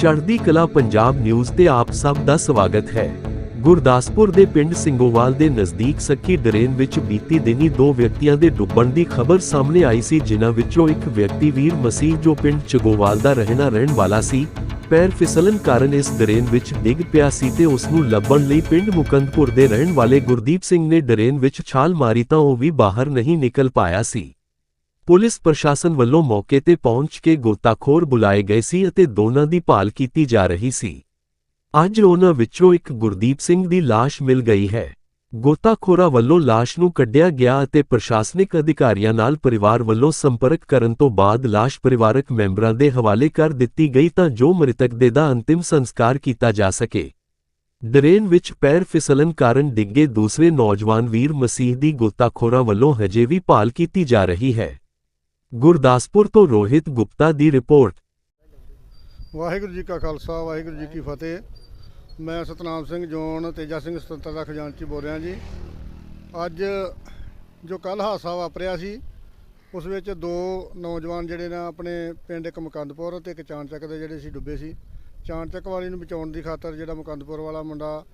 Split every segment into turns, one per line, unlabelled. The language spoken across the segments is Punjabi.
ਚੜ੍ਹਦੀ ਕਲਾ ਪੰਜਾਬ ਨਿਊਜ਼ ਤੇ ਆਪ ਸਭ ਦਾ ਸਵਾਗਤ ਹੈ। ਗੁਰਦਾਸਪੁਰ ਦੇ ਪਿੰਡ ਸਿੰਘੋਵਾਲ ਦੇ ਨਜ਼ਦੀਕ ਸੱਕੀ ਡਰੇਨ ਵਿੱਚ ਬੀਤੀ ਦਿਨੀ ਦੋ ਵਿਅਕਤੀਆਂ ਦੇ ਡੁੱਬਣ ਦੀ ਖਬਰ ਸਾਹਮਣੇ ਆਈ ਸੀ, ਜਿਨ੍ਹਾਂ ਵਿੱਚੋਂ ਇੱਕ ਵਿਅਕਤੀ ਵੀਰ ਮਸੀਹ ਜੋ ਪਿੰਡ ਚਗੋਵਾਲ ਦਾ ਰਹਿਣਾ ਰਹਿਣ ਵਾਲਾ ਸੀ। ਪੈਰ ਫਿਸਲਣ ਕਾਰਨ ਇਸ ਡਰੇਨ ਵਿੱਚ ਡਿੱਗ ਪਿਆ ਸੀ ਤੇ ਉਸ ਨੂੰ ਲੱਭਣ ਲਈ ਪਿੰਡ ਮੁਕੰਦਪੁਰ ਦੇ ਰਹਿਣ ਵਾਲੇ ਗੁਰਦੀਪ ਸਿੰਘ ਨੇ ਡਰੇਨ ਵਿੱਚ ਛਾਲ ਮਾਰੀ ਤਾਂ ਉਹ ਵੀ ਬਾਹਰ ਨਹੀਂ ਨਿਕਲ ਪਾਇਆ ਸੀ। ਪੁਲਿਸ ਪ੍ਰਸ਼ਾਸਨ ਵੱਲੋਂ ਮੌਕੇ ਤੇ ਪਹੁੰਚ ਕੇ ਗੋਤਾਖੋਰ ਬੁਲਾਏ ਗਏ ਸੀ ਅਤੇ ਦੋਨਾਂ ਦੀ ਭਾਲ ਕੀਤੀ ਜਾ ਰਹੀ ਸੀ। ਅੱਜ ਉਹਨਾਂ ਵਿੱਚੋਂ ਇੱਕ ਗੁਰਦੀਪ ਸਿੰਘ ਦੀ ਲਾਸ਼ ਮਿਲ ਗਈ ਹੈ। ਗੋਤਾਖੋਰਾਂ ਵੱਲੋਂ ਲਾਸ਼ ਨੂੰ ਕੱਢਿਆ ਗਿਆ ਅਤੇ ਪ੍ਰਸ਼ਾਸਨਿਕ ਅਧਿਕਾਰੀਆਂ ਨਾਲ ਪਰਿਵਾਰ ਵੱਲੋਂ ਸੰਪਰਕ ਕਰਨ ਤੋਂ ਬਾਅਦ ਲਾਸ਼ ਪਰਿਵਾਰਕ ਮੈਂਬਰਾਂ ਦੇ ਹਵਾਲੇ ਕਰ ਦਿੱਤੀ ਗਈ ਤਾਂ ਜੋ ਮ੍ਰਿਤਕ ਦੇ ਦਾ ਅੰਤਿਮ ਸੰਸਕਾਰ ਕੀਤਾ ਜਾ ਸਕੇ। ਡਰੇਨ ਵਿੱਚ ਪੈਰ ਫਿਸਲਣ ਕਾਰਨ ਡਿੱਗੇ ਦੂਸਰੇ ਨੌਜਵਾਨ ਵੀਰ ਮਸੀਹ ਦੀ ਗੋਤਾਖੋਰਾਂ ਵੱਲੋਂ ਹਜੇ ਵੀ ਭਾਲ ਕੀਤੀ ਜਾ ਰਹੀ ਹੈ। ਗੁਰਦਾਸਪੁਰ ਤੋਂ ਰੋਹਿਤ ਗੁਪਤਾ ਦੀ ਰਿਪੋਰਟ।
ਵਾਹਿਗੁਰੂ ਜੀ ਕਾ ਖਾਲਸਾ, ਵਾਹਿਗੁਰੂ ਜੀ ਕੀ ਫਤਿਹ। ਮੈਂ ਸਤਨਾਮ ਸਿੰਘ ਜੋਨ ਤੇਜਾ ਸਿੰਘ ਸੁਤੰਤਰ ਦਾ ਖਜ਼ਾਨਚੀ ਬੋਲ ਰਿਹਾ ਜੀ। ਅੱਜ ਜੋ ਕੱਲ ਹਾਦਸਾ ਵਾਪਰਿਆ ਸੀ, ਉਸ ਵਿੱਚ ਦੋ ਨੌਜਵਾਨ ਜਿਹੜੇ ਨੇ ਆਪਣੇ ਪਿੰਡ ਇੱਕ ਮੁਕੰਦਪੁਰ ਤੇ ਇੱਕ ਚਾਣਚੱਕ ਦੇ ਜਿਹੜੇ ਸੀ ਡੁੱਬੇ ਸੀ। ਚਾਨਚੱਕ ਵਾਲੀ ਨੂੰ ਬਚਾਉਣ ਦੀ ਖਾਤਰ ਜਿਹੜਾ ਮੁਕੰਦਪੁਰ ਵਾਲਾ ਮੁੰਡਾ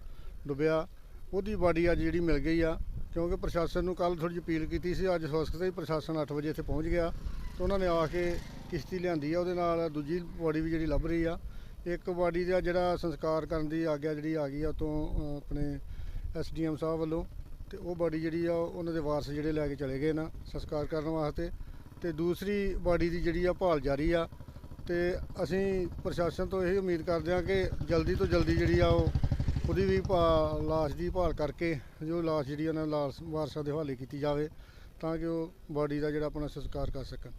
ਡੁੱਬਿਆ, ਉਹਦੀ ਬਾਡੀ ਅੱਜ ਜਿਹੜੀ ਮਿਲ ਗਈ ਆ। ਕਿਉਂਕਿ ਪ੍ਰਸ਼ਾਸਨ ਨੂੰ ਕੱਲ ਥੋੜੀ ਜਿਹੀ ਅਪੀਲ ਕੀਤੀ ਸੀ, ਅੱਜ ਸਵਸਥ ਹੀ ਪ੍ਰਸ਼ਾਸਨ 8 ਵਜੇ ਇੱਥੇ ਪਹੁੰਚ ਗਿਆ। ਤੇ ਉਹਨਾਂ ਨੇ ਆ ਕੇ ਕਿਸ਼ਤੀ ਲਿਆਂਦੀ ਆ, ਉਹਦੇ ਨਾਲ ਦੂਜੀ ਬਾਡੀ ਵੀ ਜਿਹੜੀ ਲੱਭ ਰਹੀ ਆ। ਇੱਕ ਬਾਡੀ ਦਾ ਜਿਹੜਾ ਸੰਸਕਾਰ ਕਰਨ ਦੀ ਆਗਿਆ ਜਿਹੜੀ ਆ ਗਈ ਆ ਤੋਂ ਆਪਣੇ ਐਸਡੀਐਮ ਸਾਹਿਬ ਵੱਲੋਂ। ਤੇ ਉਹ ਬਾਡੀ ਜਿਹੜੀ ਆ, ਉਹਨਾਂ ਦੇ ਵਾਰਸ ਜਿਹੜੇ ਲੈ ਕੇ ਚਲੇ ਗਏ ਨਾ ਸੰਸਕਾਰ ਕਰਨ ਵਾਸਤੇ। ਤੇ ਦੂਸਰੀ ਬਾਡੀ ਦੀ ਜਿਹੜੀ ਆ ਭਾਲ ਜਾਰੀ ਆ। ਤੇ ਅਸੀਂ ਪ੍ਰਸ਼ਾਸਨ ਤੋਂ ਇਹ ਉਮੀਦ ਕਰਦੇ ਹਾਂ ਕਿ ਜਲਦੀ ਤੋਂ ਜਲਦੀ ਜਿਹੜੀ ਆ ਉਹ ਉਹਦੀ ਵੀ ਭਾ- ਲਾਸ਼ ਦੀ ਭਾਲ ਕਰਕੇ ਜੋ ਲਾਸ਼ ਜਿਹੜੀ ਉਹਨਾਂ ਲਾਸ਼ ਵਾਰਸਾਂ ਦੇ ਹਵਾਲੇ ਕੀਤੀ ਜਾਵੇ ਤਾਂ ਕਿ ਉਹ ਬਾਡੀ ਦਾ ਜਿਹੜਾ ਆਪਣਾ ਸੰਸਕਾਰ ਕਰ ਸਕਣ।